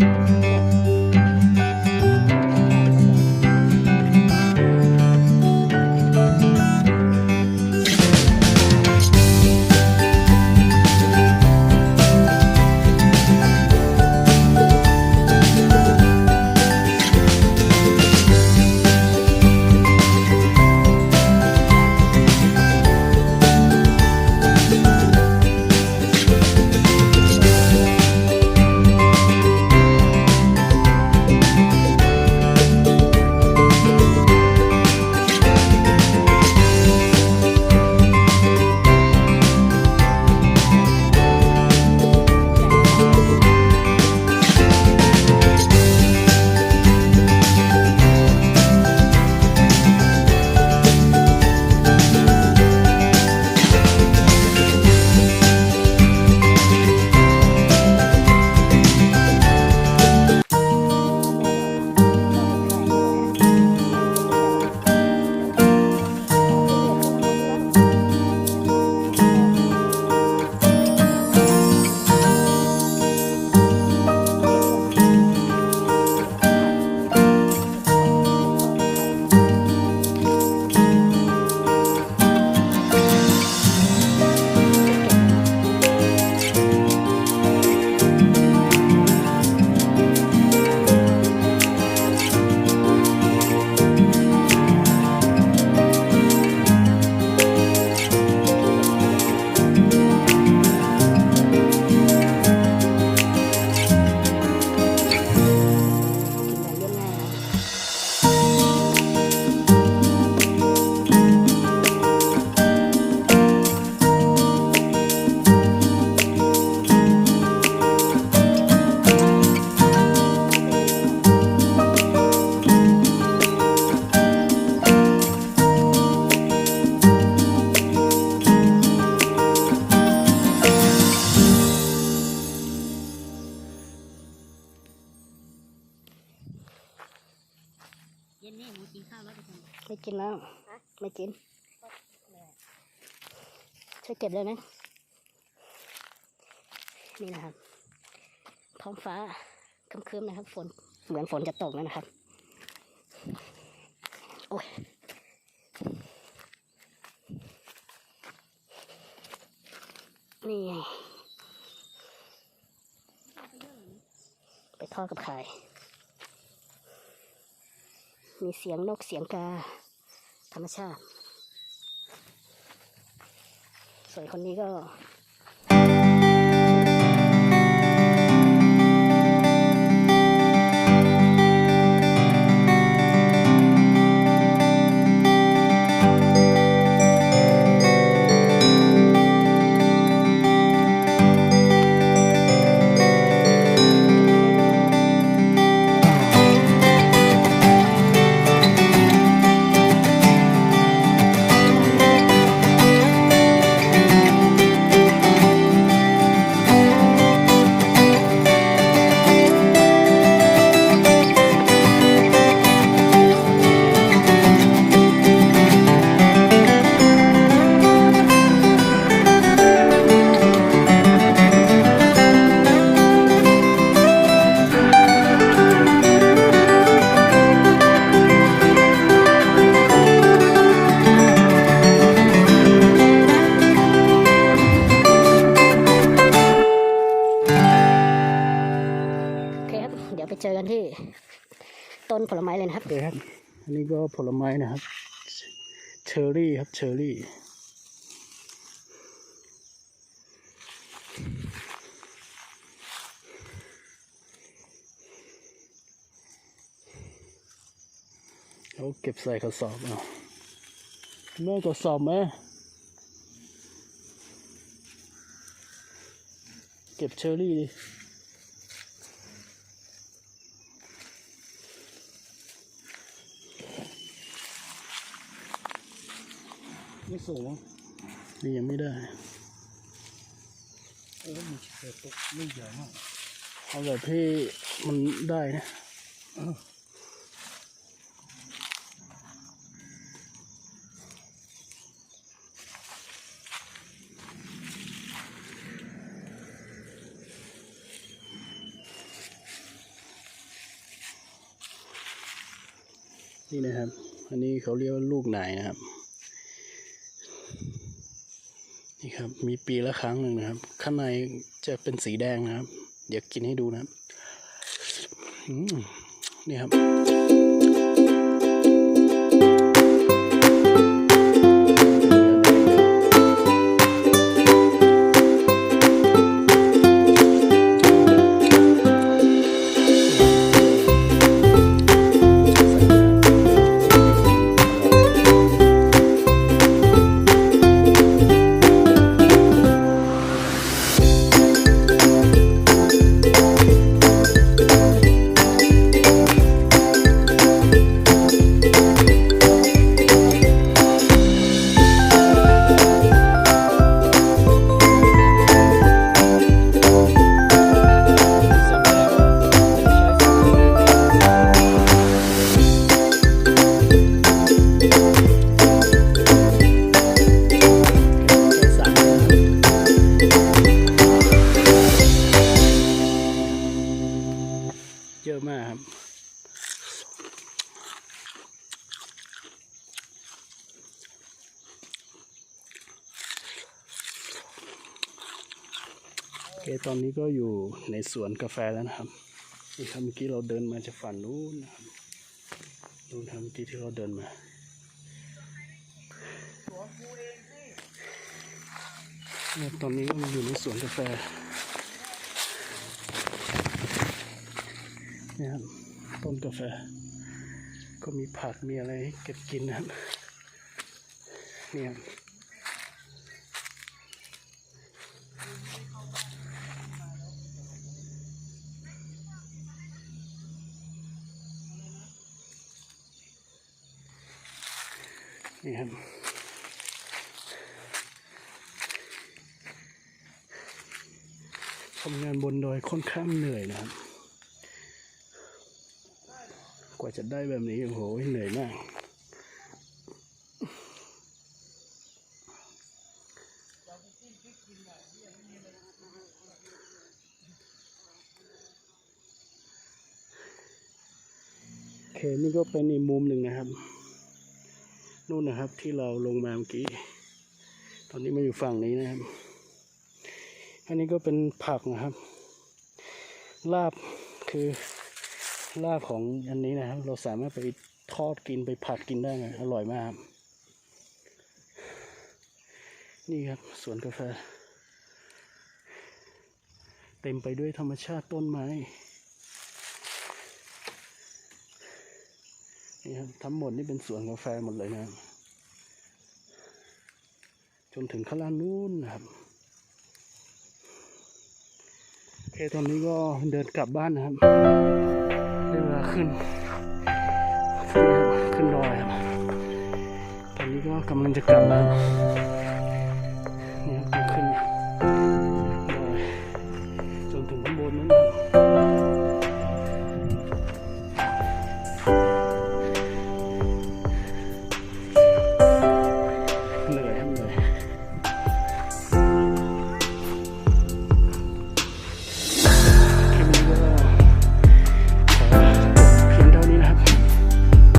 กิ เย็นนี่หมูกินข้าวแล้วทุกคนไม่กินแล้ว ไม่กินช่วยเก็บเลยนะนี่นะครับ ท้องฟ้าครึ้มๆนะครับ ฝน เหมือนฝนจะตกแล้วนะครับ โอ้ยนี่ไงไปทอดกับไข่ มีเสียงนกเสียงกา ธรรมชาติ ส่วนคนนี้ก็ เลยนะครับโอเคครับ อันนี้ก็ผลไม้นะครับเชอร์รี่ครับเชอร์รี่เอาเก็บใส่กระสอบเอาแม่กระสอบไหมเก็บเชอร์รี่ดิ สูงนี่ยังไม่ได้โอ้มันเศษตกไม่เยอะมากเอาแบบที่มันได้นะนี่นะครับ อันนี้เขาเรียกว่าลูกไหนนะครับ ครับ มีปีละครั้งหนึ่งนะครับ ข้างในจะเป็นสีแดงนะครับ เดี๋ยวกินให้ดูนะครับนี่ครับ เคตอนนี้ก็อยู่ในสวนกาแฟแล้วนะครับนี่ครับเมื่อกี้เราเดินมาจากฝั่งนู้นนะครับนู้นครับเมื่อกี้ที่เราเดินมาเนี่ยตอนนี้ก็อยู่ในสวนกาแฟเนี่ยครับต้นกาแฟ ก็มีผักมีอะไรเก็บกินนะครับเนี่ย นี่ครับทำงานบนดอยค่อนข้างเหนื่อยนะครับ กว่าจะได้แบบนี้ โอ้โห เหนื่อยมาก โอเค นี่ก็เป็นอีกมุมหนึ่งนะครับ นู่นนะครับ ที่เราลงมาเมื่อกี้ ตอนนี้มาอยู่ฝั่งนี้นะครับ อันนี้ก็เป็นผักนะครับ ลาบคือลาบของอันนี้นะครับ เราสามารถไปทอดกินไปผัดกินได้ไงอร่อยมากครับนี่ครับสวนกาแฟ เต็มไปด้วยธรรมชาติต้นไม้ นี่ครับทั้งหมดนี่เป็นสวนกาแฟหมดเลยนะครับจนถึงข้างล่างนู้นนะครับโอเคตอนนี้ก็เดินกลับบ้านนะครับได้เวลาขึ้นขึ้นดอยครับตอนนี้ก็กำลังจะกลับแล้ว